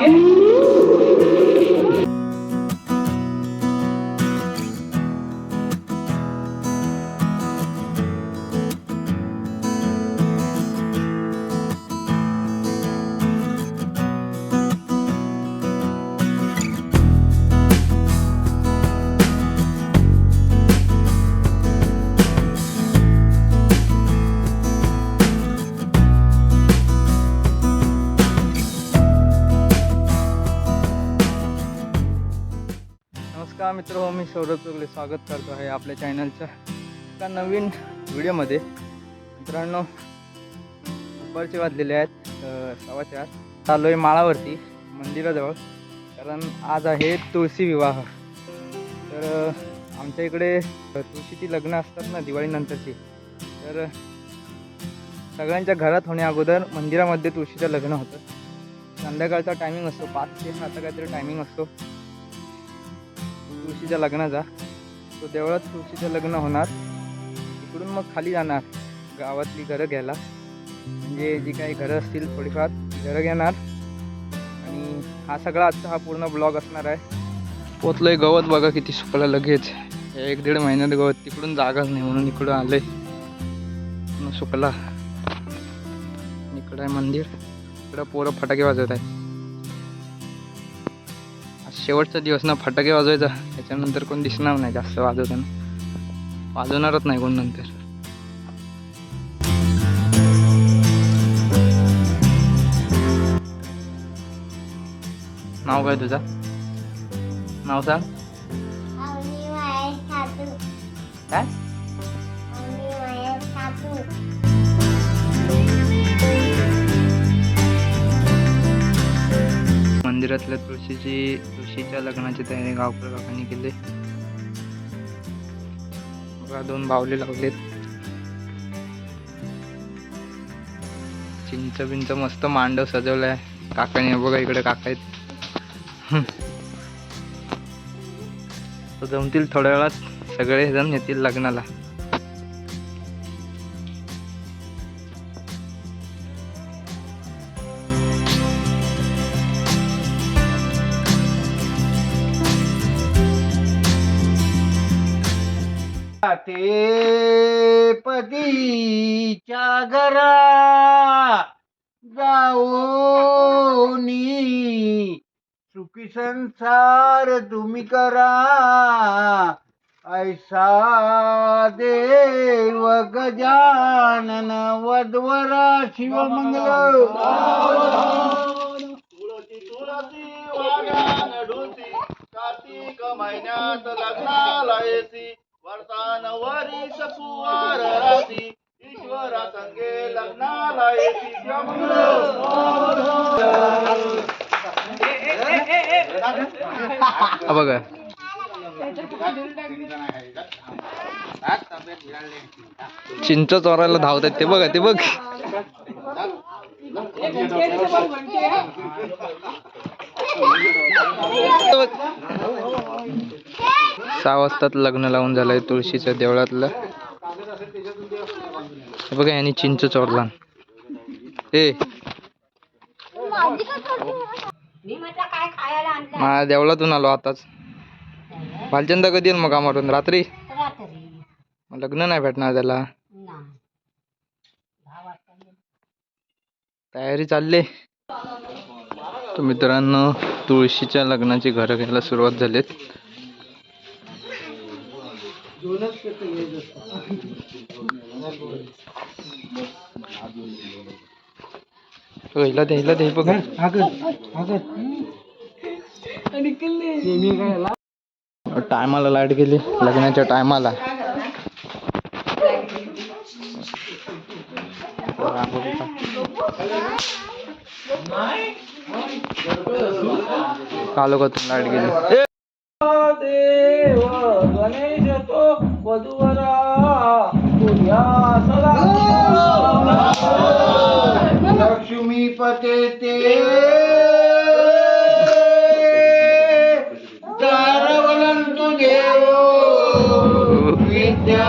Yeah. मित्र हो मी सौरभ चोगले स्वागत करतो आहे आपल्या चॅनलच्या एका नवीन व्हिडिओमध्ये मित्रांनो दुपारचे वाजलेले आहेत सव्वा चार चाललो आहे माळावरती मंदिराजवळ. कारण आज आहे तुळशी विवाह. तर आमच्या इकडे तुळशीची लग्न असतात ना दिवाळीनंतरची. तर सगळ्यांच्या घरात होण्या अगोदर मंदिरामध्ये तुळशीचं लग्न होतं. संध्याकाळचा टायमिंग असतो पाच ते सात काहीतरी टायमिंग असतो. तुळशीच्या लग्नाचा. तो देवळात तुळशीचं लग्न होणार. तिकडून मग खाली जाणार. गावातली घरं घ्यायला. म्हणजे जी काही घरं असतील थोडीफार घरं घेणार. आणि हा सगळा आजचा हा पूर्ण ब्लॉग असणार आहे. पोचलोय गवत बघा किती सुकलं लगेच. एक दीड महिन्यात गवत तिकडून जागाच नाही म्हणून इकडं आले सुकला. इकडं आहे मंदिर. इकडं पोरं फटाके वाजवत आहे शेवटचा दिवस ना फटाके वाजवायचा. त्याच्यानंतर कोण दिसणार नाही जास्त वाजवताना. वाजवणारच नाही कोण नंतर. नाव काय तुझा? नाव सांग. काय? मंदिरातल्या तुळशीची तुळशीच्या लग्नाची तयारी गावकर काकांनी केली. बघा दोन बावले लावलेत. चिंच बिंच मस्त मांडव सजवलाय. काकाने बघा इकडे काका आहेत. जमतील थोड्या वेळात सगळे जण येतील लग्नाला. जाते पतीच्या घरा. जाऊनी सुखी संसार तुम्ही करा. ऐसा देव गजानन वधवरा शिवमंगल. तुळशी महिन्यात लग्नाला येसी. वर्षान वरीस कुवार राशी ईश्वरा संगे लग्नाला येसी हा बघा. चिंच चोरायला धावत आहेत ते बघा ते बघ. सहा वाजतात लग्न लावून झालंय तुळशीच्या देवळातलं. बघा यांनी चिंच चोरला. ए. माझ्या देवळातून आलो आताच. भालचंदा कधी येईल मग कामातून रात्री? लग्न नाही भेटणार त्याला. तयारी चालली. तर मित्रांनो तुळशीच्या लग्नाची घरं घ्यायला सुरुवात झालीत. हिला दे हिला दे हे बघा टायमाला लाइट गेली लग्नाच्या टायमाला. कालो का तू लाइट गेली. वधूवरा तुझ्या सदा लक्ष्मी पते ते दारवलंतु देव विद्या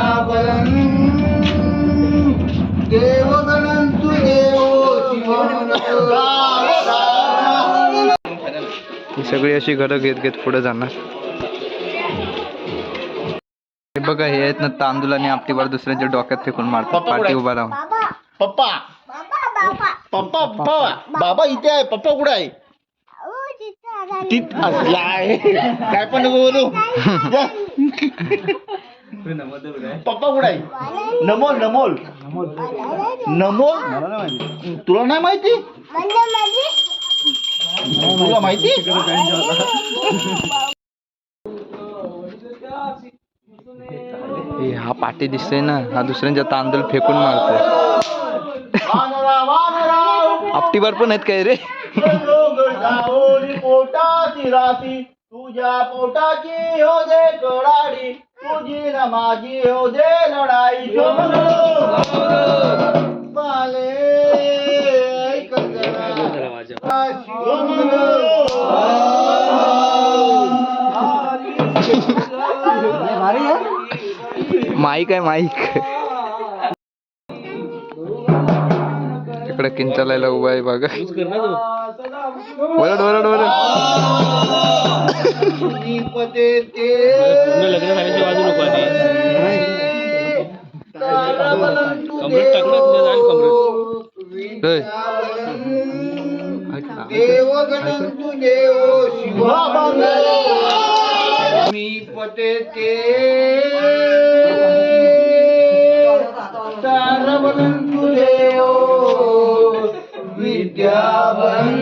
देवगणंतु देवो शिवमंगल ही सगळी अशी घरं घेत घेत पुढे जाणार. हे बघा हे आहेत ना तांदूळ आणि आपटीवर दुसऱ्यांच्या डोक्यात फेकून मारतात. पप्पा पाठी? उभा राहून. पप्पा. पप्पा पप्पा बाबा इथे आहे. पप्पा कुठे आहे? ती- असला आहे. काय पण नको बोलू. जा. पप्पा कुठे आहे? नमोल नमोल. नमोल? तुला नाही माहिती? तुला माहिती? हे पाठी दिसतोय ना हा दुसऱ्यांच्या तांदूळ फेकून मारतोय. वानरा वानरा आपटीवर पण आहेत काय रे? जाओली पोटाची राशी तुझ्या पोटाची हो दे कडाडी तुझी न माझी हो दे लढाई बाले माईक आहे माईक. इकडे किंचालायला उभा आहे बघा. Word word word. मी पते ते. विद्यावंत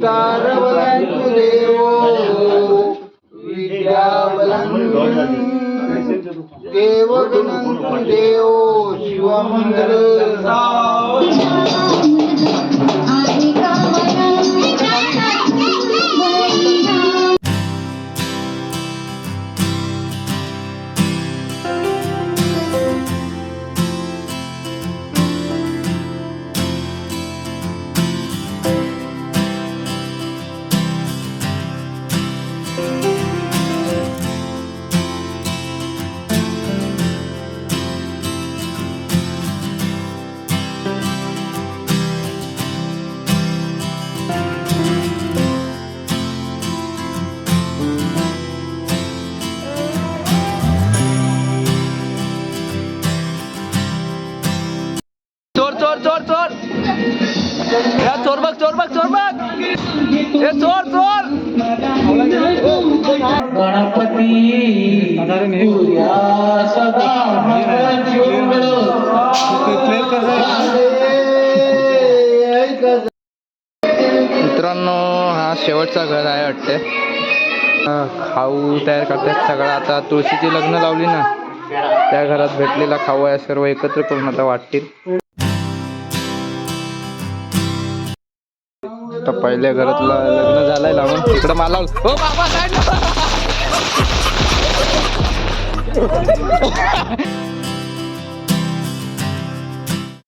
Taram. करते. खाऊ तयार करतात सगळं आता तुळशीची लग्न लावली ना त्या घरात भेटलेला खाऊ या सर्व एकत्र करून आता वाटतील. आता पहिल्या घरातला लग्न झालंय लावून. तिकडं मला हो बाबा काय?